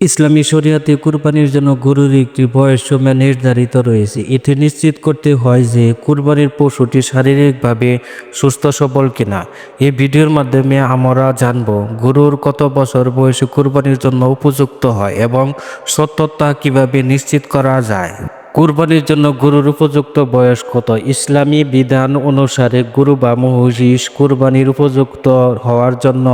ইসলামী শরিয়াতে কুরবানির জন্য গরুর একটি বয়স সময় নির্ধারিত রয়েছে। এটি নিশ্চিত করতে হয় যে কুরবানির পশুটি শারীরিকভাবে সুস্থ, সবল কিনা। এই ভিডিওর মাধ্যমে আমরা জানব গরুর কত বছর বয়সে কুরবানির জন্য উপযুক্ত হয় এবং সত্যতা কীভাবে নিশ্চিত করা যায়। কুরবানির জন্য গরুর উপযুক্ত বয়স কত? ইসলামী বিধান অনুসারে গরু বা মহিষ কুরবানির উপযুক্ত হওয়ার জন্য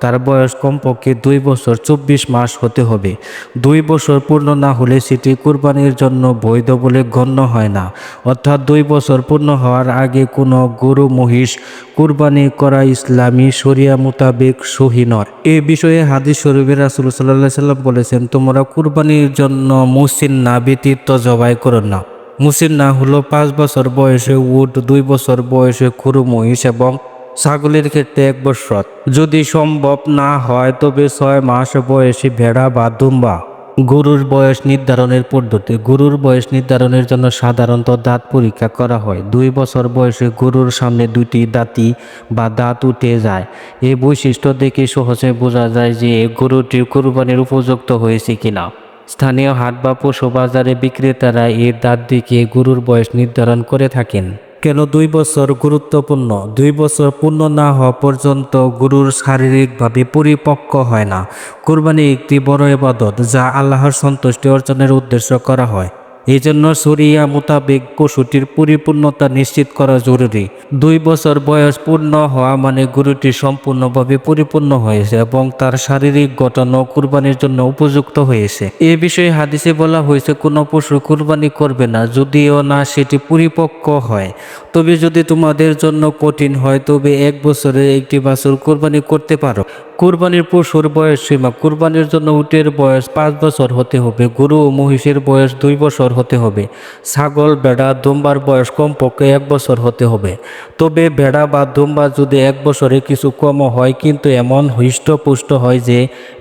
তার বয়স কমপক্ষে দুই বছর চব্বিশ মাস হতে হবে। দুই বছর পূর্ণ না হলে সেটি কুরবানির জন্য বৈধ বলে গণ্য হয় না। অর্থাৎ দুই বছর পূর্ণ হওয়ার আগে কোনো গরু, মহিষ কুরবানি করা ইসলামী শরিয়া মোতাবেক সহি নয়। এ বিষয়ে হাদিস শরীফে রাসুল সাল্লাহ সাল্লাম বলেছেন, তোমরা কুরবানির জন্য মুসিন না ব্যতীত জবাই করো না। মুসিন না হলো পাঁচ বছর বয়সে উট, দুই বছর বয়সে খুরু মহিষ এবং ছাগলের ক্ষেত্রে এক বছর। যদি সম্ভব না হয়, তবে ছয় মাস বয়সী ভেড়া বা দুম্বা। গরুর বয়স নির্ধারণের পদ্ধতি। গরুর বয়স নির্ধারণের জন্য সাধারণত দাঁত পরীক্ষা করা হয়। দুই বছর বয়সে গরুর সামনে দুটি দাঁতি বা দাঁত উঠে যায়। এই বৈশিষ্ট্য দেখে সহজে বোঝা যায় যে গরুটি কোরবানির উপযুক্ত হয়েছে কিনা। স্থানীয় হাট বা পশু বাজারে বিক্রেতারা এর দাঁত দিকে গুরুর বয়স নির্ধারণ করে থাকেন। কেন দুই বছর গুরুত্বপূর্ণ? দুই বছর পূর্ণ না হওয়া পর্যন্ত গরুর শারীরিকভাবে পরিপক্ক হয় না। কোরবানি একটি বড় এবাদত যা আল্লাহর সন্তুষ্টি অর্জনের উদ্দেশ্য করা হয়। এই জন্য সরিয়া মোতাবেক পশুটির পরিপূর্ণতা নিশ্চিত করা জরুরি। দুই বছর বয়স পূর্ণ হওয়া মানে গরুটি সম্পূর্ণভাবে পরিপূর্ণ হয়েছে এবং তার শারীরিক গঠনও কুরবানির জন্য উপযুক্ত হয়েছে। এ বিষয়ে হাদিসে বলা হয়েছে, কোনো পশু কুরবানি করবে না, যদিও না সেটি পরিপক্ক হয়। তবে যদি তোমাদের জন্য কঠিন হয়, তবে এক বছরে একটি বাছুর কোরবানি করতে পারো। কুরবানির পশুর বয়স সীমা, কুরবানির জন্য উটের বয়স পাঁচ বছর হতে হবে। গরু ও মহিষের বয়স দুই বছর হতে হবে। ছাগল, বেড়া, দুম্বার বয়স কমপক্ষে এক বছর হতে হবে। তবে বেড়া বা দুম্বা যদি এক বছরে কিছু কমও হয় কিন্তু এমন হৃষ্টপুষ্ট হয় যে,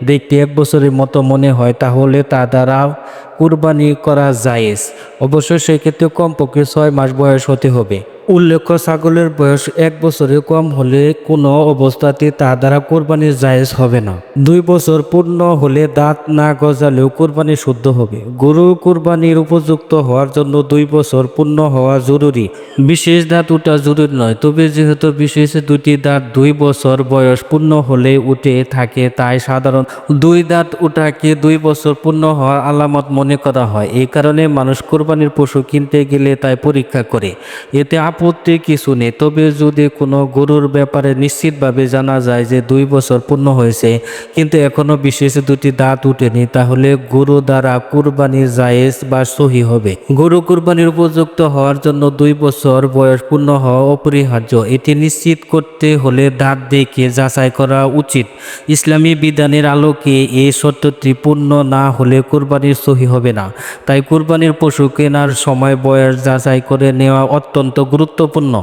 দেখতে এক বছরের মতো মনে হয়, তাহলে তা দ্বারা কুরবানি করা জায়েজ। অবশ্যই সেক্ষেত্রে কমপক্ষে ছয় মাস বয়স হতে হবে। উল্লেখ্য, ছাগলের বয়স এক বছরের কম হলে কোনো অবস্থাতে তা দ্বারা কোরবানির জায়েজ হবে না। দুই বছর পূর্ণ হলে দাঁত না গজালেও কোরবানি শুদ্ধ হবে। গরু কোরবানির উপযুক্ত হওয়ার জন্য দুই বছর পূর্ণ হওয়া জরুরি। বিশেষ দাঁত উঠা জরুরি নয়, তবে যেহেতু বিশেষ দুটি দাঁত দুই বছর বয়স পূর্ণ হলে উঠে থাকে, তাই সাধারণ দুই দাঁত উঠাকে দুই বছর পূর্ণ হওয়ার আলামত মনে করা হয়। এই কারণে মানুষ কোরবানির পশু কিনতে গেলে তাই পরীক্ষা করে। এতে আপত্তি কিছু নেই। তবে যদি কোনো গরুর ব্যাপারে নিশ্চিতভাবে জানা যায় যে দুই বছর পূর্ণ হয়েছে, কিন্তু এখনও বিশেষ দুটি দাঁত উঠেনি, তাহলে গরু দ্বারা কুরবানির জায়েজ বা সহি হবে। গরু কুরবানির উপযুক্ত হওয়ার জন্য দুই বছর বয়স পূর্ণ হওয়া অপরিহার্য। এটি নিশ্চিত করতে হলে দাঁত দেখে যাচাই করা উচিত। ইসলামী বিধানের আলোকে এই সত্যটি পূর্ণ না হলে কুরবানির সহি হবে না। তাই কুরবানির পশু কেনার সময় বয়স যাচাই করে নেওয়া অত্যন্ত গুরুত্বপূর্ণ।